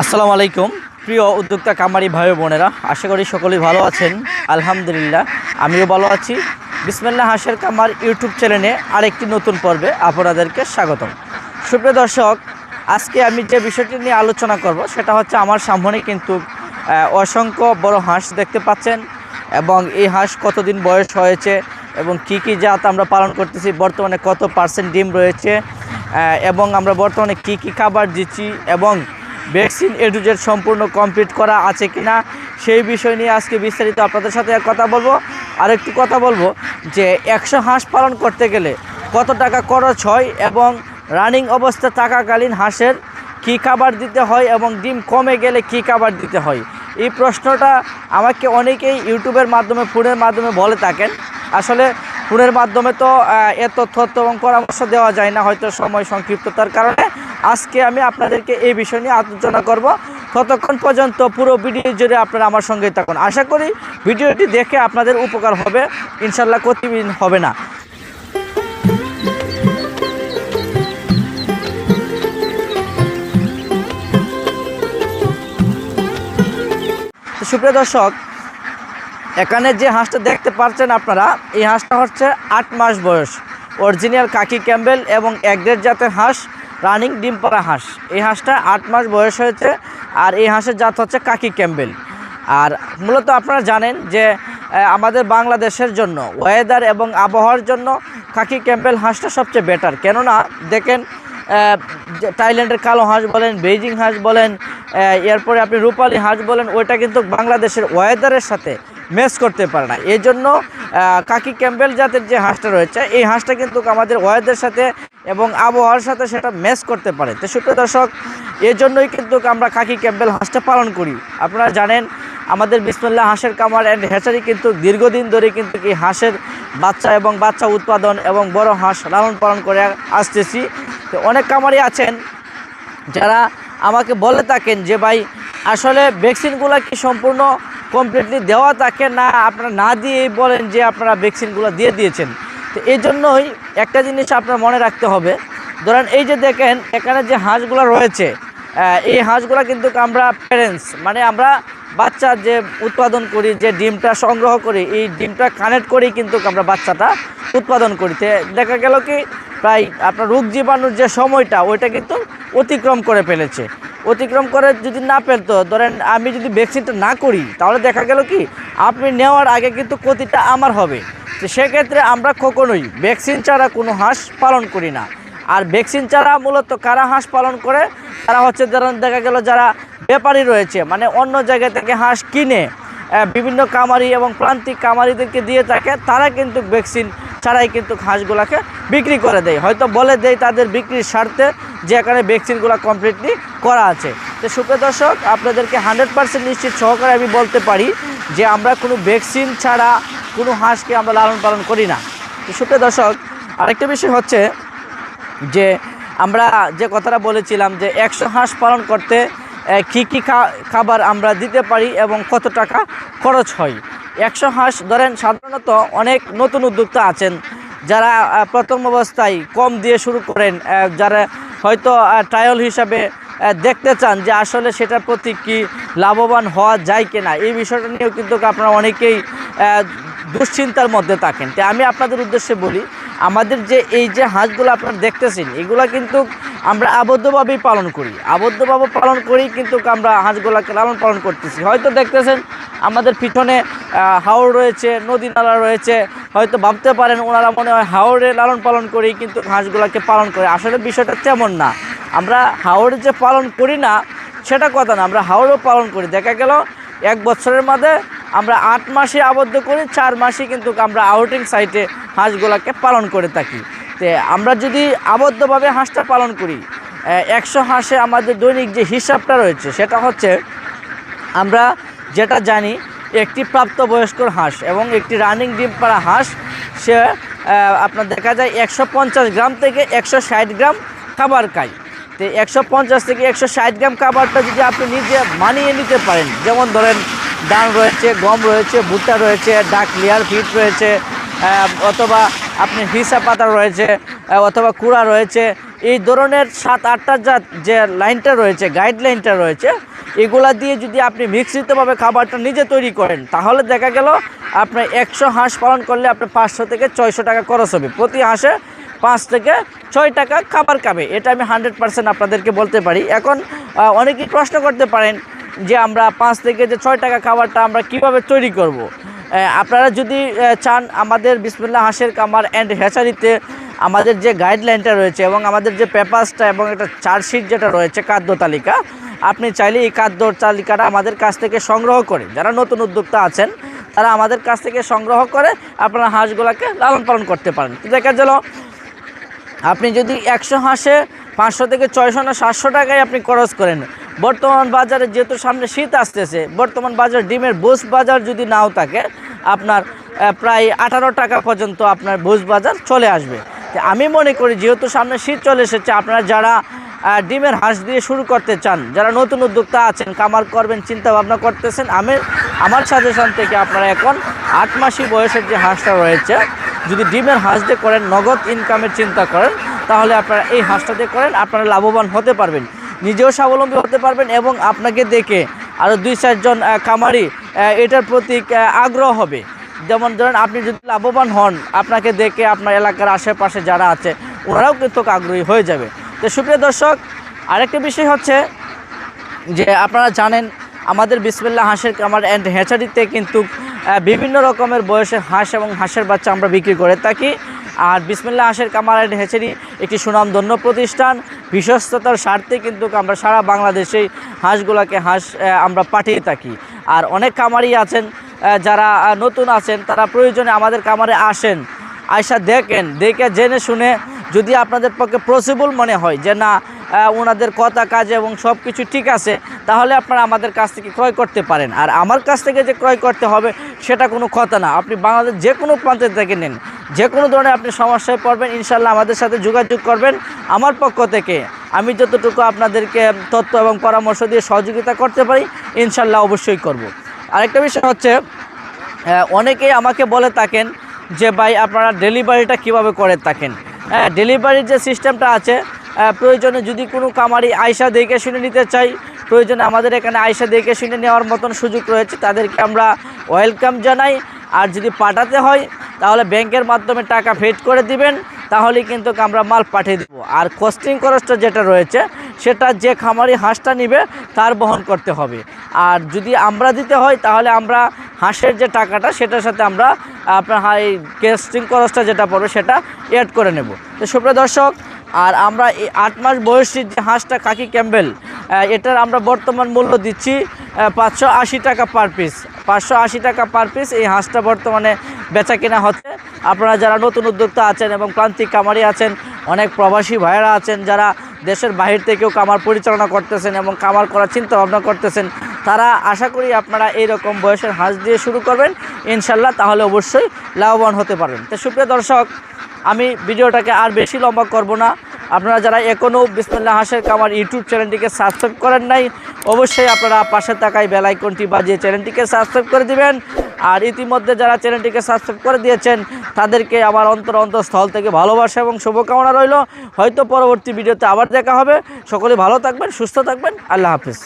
আসসালামু আলাইকুম। প্রিয় উদ্যোক্তা কামারি ভাই বোনেরা, আশা করি সকলেই ভালো আছেন। আলহামদুলিল্লাহ, আমিও ভালো আছি। বিসমিল্লা হাসের কামার ইউটিউব চ্যানেলে আরেকটি নতুন পর্বে আপনাদেরকে স্বাগতম। সুপ্রিয় দর্শক, আজকে আমি যে বিষয়টি নিয়ে আলোচনা করব, সেটা হচ্ছে আমার সামনে কিন্তু অসংখ্য বড় হাঁস দেখতে পাচ্ছেন এবং এই হাঁস কতদিন বয়স হয়েছে এবং কি কি জাত আমরা পালন করতেছি, বর্তমানে কত পার্সেন্ট ডিম রয়েছে এবং আমরা বর্তমানে কি কি খাবার দিচ্ছি এবং ভ্যাকসিন এডুজের সম্পূর্ণ কমপ্লিট করা আছে কিনা সেই বিষয় নিয়ে আজকে বিস্তারিত আপনাদের সাথে এক কথা বলব। আর একটু কথা বলব যে একশো হাঁস পালন করতে গেলে কত টাকা খরচ হয় এবং রানিং অবস্থা থাকাকালীন হাঁসের কী খাবার দিতে হয় এবং ডিম কমে গেলে কী খাবার দিতে হয়? এই প্রশ্নটা আমাকে অনেকেই ইউটিউবের মাধ্যমে, ফোনের মাধ্যমে বলে থাকেন। আসলে ফোনের মাধ্যমে তো এত তথ্য এবং পরামর্শ দেওয়া যায় না হয়তো সময় সংক্ষিপ্ততার কারণে। আজকে আমি আপনাদেরকে এই বিষয় নিয়ে আলোচনা করব। ততক্ষণ পর্যন্ত পুরো ভিডিও জুড়ে আপনারা আমার সঙ্গে থাকুন। আশা করি ভিডিওটি দেখে আপনাদের উপকার হবে। ইনশাল্লাহ ক্ষতিবিহীন হবে না। সুপ্রিয় দর্শক এখানে যে হাঁসটা দেখতে পাচ্ছেন আপনারা, এই হাঁসটা হচ্ছে আট মাস বয়স। অরিজিনাল কাকি ক্যাম্বেল এবং এক দেড় জাতের হাঁস, রানিং ডিম পাড়া হাঁস। এই হাঁসটা আট মাস বয়স হয়েছে আর এই হাঁসের জাত হচ্ছে কাকি ক্যাম্বেল। আর মূলত আপনারা জানেন যে আমাদের বাংলাদেশের জন্য ওয়েদার এবং আবহাওয়ার জন্য কাকি ক্যাম্বেল হাঁসটা সবচেয়ে বেটার কেননা, দেখেন থাইল্যান্ডের কালো হাঁস বলেন, বেইজিং হাঁস বলেন এরপরে আপনি রূপালি হাঁস বলেন, ওইটা কিন্তু বাংলাদেশের ওয়েদারের সাথে ম্যাচ করতে পারে না। এই জন্য কাকি ক্যাম্বেল জাতের যে হাঁসটা রয়েছে, এই হাঁসটা কিন্তু আমাদের ওয়েদের সাথে এবং আবহাওয়ার সাথে সেটা ম্যাচ করতে পারে। তো সুপ্রিয় দর্শক এই জন্যই কিন্তু আমরা কাকি ক্যাম্বেল হাঁসটা পালন করি। আপনারা জানেন, আমাদের বিসমুল্লাহ হাঁসের কামার অ্যান্ড হ্যাচারি কিন্তু দীর্ঘদিন ধরে কিন্তু এই হাঁসের বাচ্চা এবং বাচ্চা উৎপাদন এবং বড় হাঁস লালন পালন করে আসতেছি। তো অনেক কামারি আছেন যারা আমাকে বলে থাকেন যে, ভাই, আসলে ভ্যাকসিনগুলো কি সম্পূর্ণ কমপ্লিটলি দেওয়া থাকে না, আপনারা না দিয়েই বলেন যে আপনারা ভ্যাকসিনগুলো দিয়ে দিয়েছেন। তো এই জন্যই একটা জিনিস আপনার মনে রাখতে হবে। ধরেন এই যে দেখেন, এখানে যে হাঁসগুলো রয়েছে এই হাঁসগুলো কিন্তু আমরা প্যারেন্টস মানে আমরা বাচ্চা যে উৎপাদন করি, যে ডিমটা সংগ্রহ করি, এই ডিমটা কানেক্ট করেই কিন্তু আমরা বাচ্চাটা উৎপাদন করি। দেখা গেল কি, প্রায় আপনার রোগ জীবাণুর যে সময়টা, ওইটা কিন্তু অতিক্রম করে ফেলেছে। অতিক্রম করে যদি না পেলতো ধরেন আমি যদি ভ্যাকসিনটা না করি, তাহলে দেখা গেল কি, আপনি নেওয়ার আগে কিন্তু ক্ষতিটা আমার হবে। তো সেক্ষেত্রে আমরা কখনোই ভ্যাকসিন ছাড়া কোনো হাঁস পালন করি না। আর ভ্যাকসিন ছাড়া মূলত কারা হাঁস পালন করে? তারা হচ্ছে ধরেন দেখা গেল যারা ব্যাপারী রয়েছে মানে অন্য জায়গা থেকে হাঁস কিনে বিভিন্ন কামারি এবং প্রান্তিক কামারিদেরকে দিয়ে থাকে, তারা কিন্তু ভ্যাকসিন ছাড়াই কিন্তু হাঁসগুলোকে বিক্রি করে দেয়। হয়তো বলে দেয় তাদের বিক্রির স্বার্থে যে এখানে ভ্যাকসিনগুলো কমপ্লিটলি করা আছে। তো সুপ্রিয় দর্শক, আপনাদেরকে হান্ড্রেড পার্সেন্ট নিশ্চিত সহকারে আমি বলতে পারি যে আমরা কোনো ভ্যাকসিন ছাড়া কোনো হাঁসকে আমরা লালন পালন করি না। তো সুপ্রিয় দর্শক, আরেকটা বিষয় হচ্ছে যে আমরা যে কথাটা বলেছিলাম যে একশো হাঁস পালন করতে কী কী খাবার আমরা দিতে পারি এবং কত টাকা খরচ হয়? একশো হাঁস, ধরেন সাধারণত অনেক নতুন উদ্যোক্তা আছেন যারা প্রথম অবস্থায় কম দিয়ে শুরু করেন যারা হয়তো ট্রায়াল হিসাবে দেখতে চান যে আসলে সেটার প্রতি কি লাভবান হওয়া যায় কিনা। এই বিষয়টা নিয়েও কিন্তু আপনারা অনেকেই দুশ্চিন্তার মধ্যে থাকেন। তাই আমি আপনাদের উদ্দেশ্যে বলি, আমাদের যে, এই যে হাঁসগুলো আপনারা দেখতেছেন, এগুলো কিন্তু আমরা আবদ্ধভাবেই পালন করি। আবদ্ধভাবে পালন করি কিন্তু আমরা হাঁসগুলোকে লালন পালন করতেছি। হয়তো দেখতেছেন আমাদের পিছনে হাওড় রয়েছে, নদী নালা রয়েছে। হয়তো ভাবতে পারেন ওনারা মনে হয় হাওড়ে লালন পালন করি কিন্তু হাঁসগুলোকে পালন করে। আসলে বিষয়টা তেমন না। আমরা হাওড়ে যে পালন করি না, সেটা কথা না। আমরা হাওড়ও পালন করি। দেখা গেল এক বছরের মধ্যে আমরা আট মাসে আবদ্ধ করি, চার মাসে কিন্তু আমরা আউটিং সাইটে হাঁসগুলোকে পালন করে থাকি। তো আমরা যদি আবদ্ধভাবে হাঁসটা পালন করি একশো হাঁসে আমাদের দৈনিক যে হিসাবটা রয়েছে, সেটা হচ্ছে আমরা যেটা জানি, একটি প্রাপ্তবয়স্কর হাঁস এবং একটি রানিং ডিম পাড়া হাঁস, সে আপনার দেখা যায় একশো পঞ্চাশ গ্রাম থেকে একশো ষাট গ্রাম খাবার খায়। তো একশো পঞ্চাশ থেকে একশো ষাট গ্রাম খাবারটা যদি আপনি নিজে মানিয়ে নিতে পারেন, যেমন ধরেন ডাল রয়েছে, গম রয়েছে, ভুট্টা রয়েছে, ডাক, লেয়ার ফিট রয়েছে অথবা আপনি হিসা পাতা রয়েছে অথবা কুড়া রয়েছে, এই ধরনের সাত, আটটা জাত যে লাইনটা রয়েছে গাইডলাইনটা রয়েছে, এগুলা দিয়ে যদি আপনি মিশ্রিতভাবে খাবারটা নিজে তৈরি করেন, তাহলে দেখা গেল আপনার একশো হাঁস পালন করলে আপনার পাঁচশো থেকে ছয়শো টাকা খরচ হবে। প্রতি হাঁসে পাঁচ থেকে ছয় টাকা খাবার খাবে। এটা আমি হান্ড্রেড পার্সেন্ট আপনাদেরকে বলতে পারি। এখন অনেকেই প্রশ্ন করতে পারেন যে আমরা পাঁচ থেকে যে ছয় টাকা খাবারটা আমরা কীভাবে তৈরি করব। আপনারা যদি চান আমাদের বিসমুল্লাহ হাঁসের কামার অ্যান্ড হ্যাচারিতে আমাদের যে গাইডলাইনটা রয়েছে এবং আমাদের যে পেপারসটা এবং একটা চার্জশিট যেটা রয়েছে খাদ্য তালিকা, আপনি চাইলে এই খাদ্য তালিকাটা আমাদের কাছ থেকে সংগ্রহ করে, যারা নতুন উদ্যোক্তা আছেন, তারা আমাদের কাছ থেকে সংগ্রহ করে আপনারা হাঁসগুলোকে লালন পালন করতে পারেন। তো দেখা গেল, আপনি যদি একশো হাঁসে পাঁচশো থেকে ছয়শো না সাতশো টাকায় আপনি খরচ করেন বর্তমান বাজারে যেহেতু সামনে শীত আসতেছে, বর্তমান বাজার ডিমের বুস বাজার যদি নাও থাকে, আপনার প্রায় আঠারো টাকা পর্যন্ত আপনার বুস বাজার চলে আসবে। আমি মনে করি যেহেতু সামনে শীত চলে এসেছে, আপনারা যারা ডিমের হাঁস দিয়ে শুরু করতে চান, যারা নতুন উদ্যোক্তা আছেন কামার করবেন চিন্তা ভাবনা করতেছেন, আমি, আমার সাজেশন থেকে আপনারা এখন আট মাসি বয়সের যে হাঁসটা রয়েছে, যদি ডিমের হাঁস দিয়ে করেন, নগদ ইনকামের চিন্তা করেন, তাহলে আপনারা এই হাঁসটা দিয়ে করেন, আপনারা লাভবান হতে পারবেন। নিজেও স্বাবলম্বী হতে পারবেন এবং আপনাকে দেখে আরও দুই চারজন খামারি এটার প্রতি আগ্রহ হবে। যেমন ধরেন আপনি যদি লাভবান হন, আপনাকে দেখে আপনার এলাকার আশেপাশে যারা আছে ওনারাও কিন্তু আগ্রহী হয়ে যাবে। তো সুপ্রিয় দর্শক, আরেকটা বিষয় হচ্ছে যে আপনারা জানেন, আমাদের বিসমিল্লা হাঁসের কামার অ্যান্ড হ্যাচারিতে কিন্তু বিভিন্ন রকমের বয়সের হাঁস এবং হাঁসের বাচ্চা আমরা বিক্রি করে থাকি। আর বিসমিল্লা হাঁসের কামার অ্যান্ড হ্যাচারি একটি সুনামধন্য প্রতিষ্ঠান। বিশ্বস্ততার স্বার্থে কিন্তু আমরা সারা বাংলাদেশেই হাঁসগুলোকে হাঁস আমরা পাঠিয়ে থাকি। আর অনেক কামারই আছেন যারা নতুন আছেন, তারা প্রয়োজনে আমাদের কামারে আসেন। আয়সা দেখেন, দেখে জেনে শুনে যদি আপনাদের পক্ষে পসিবল মনে হয় যে না ওনাদের কথা, কাজ এবং সব কিছু ঠিক আছে, তাহলে আপনারা আমাদের কাছ থেকে ক্রয় করতে পারেন। আর আমার কাছ থেকে যে ক্রয় করতে হবে, সেটা কোনো কথা না। আপনি বাংলাদেশ যে কোনো প্রান্তে থেকে নেন। যে কোনো ধরনের আপনি সমস্যায় পড়বেন ইনশাল্লাহ আমাদের সাথে যোগাযোগ করবেন। আমার পক্ষ থেকে আমি যতটুকু আপনাদেরকে তথ্য এবং পরামর্শ দিয়ে সহযোগিতা করতে পারি ইনশাল্লাহ অবশ্যই করব। আরেকটা বিষয় হচ্ছে অনেকেই আমাকে বলে থাকেন যে, ভাই, আপনারা ডেলিভারিটা কীভাবে করে থাকেন? হ্যাঁ ডেলিভারির যে সিস্টেমটা আছে প্রয়োজনে যদি কোনো কামারি আয়সা দেখে শুনে নিতে চাই, প্রয়োজনে আমাদের এখানে আয়সা দেখে শুনে নেওয়ার মতন সুযোগ রয়েছে, তাদেরকে আমরা ওয়েলকাম জানাই। আর যদি পাঠাতে হয়, তাহলে ব্যাংকের মাধ্যমে টাকা ফেড করে দিবেন, তাহলেই কিন্তু আমরা মাল পাঠিয়ে দেবো। আর কস্টিং খরচটা যেটা রয়েছে, সেটা যে খামারি হাঁসটা নিবে, তার বহন করতে হবে। আর যদি আমরা দিতে হয়, তাহলে আমরা হাঁসের যে টাকাটা, সেটার সাথে আমরা, আপনার হাই কেস্টিং খরচটা যেটা পড়বে, সেটা অ্যাড করে নেব। তো সুপ্রিয় দর্শক, আর আমরা এই আট মাস বয়সী যে হাঁসটা কাকি ক্যাম্বেল এটার আমরা বর্তমান মূল্য দিচ্ছি পাঁচশো আশি টাকা পার পিস। পাঁচশো আশি টাকা পার পিস এই হাঁসটা বর্তমানে বেচা কেনা হচ্ছে। আপনারা যারা নতুন উদ্যোক্তা আছেন এবং প্রান্তিক কামারি আছেন, অনেক প্রবাসী ভাইয়েরা আছেন, যারা দেশের বাহির থেকেও কামার পরিচালনা করতেছেন এবং কামার করার চিন্তা ভাবনা করতেছেন, তারা আশা করি আপনারা এই রকম বয়সের হাঁস দিয়ে শুরু করবেন। ইনশাল্লাহ তাহলে অবশ্যই লাভবান হতে পারবেন। তো সুপ্রিয় দর্শক, আমি ভিডিওটাকে আর বেশি লম্বা করব না। আপনারা যারা এখনও বিসমুল্লাহ হাসের কামার ইউটিউব চ্যানেলটিকে সাবস্ক্রাইব করেন নাই, অবশ্যই আপনারা পাশে থাকায় বেলাইকনটি বাজিয়ে চ্যানেলটিকে সাবস্ক্রাইব করে দিবেন। আর ইতিমধ্যে যারা চ্যানেলটিকে সাবস্ক্রাইব করে দিয়েছেন, তাদেরকে আমার অন্তর অন্তঃস্থল থেকে ভালোবাসা এবং শুভকামনা রইল। হয়তো পরবর্তী ভিডিওতে আবার দেখা হবে। সকলে ভালো থাকবেন, সুস্থ থাকবেন। আল্লাহ হাফিজ।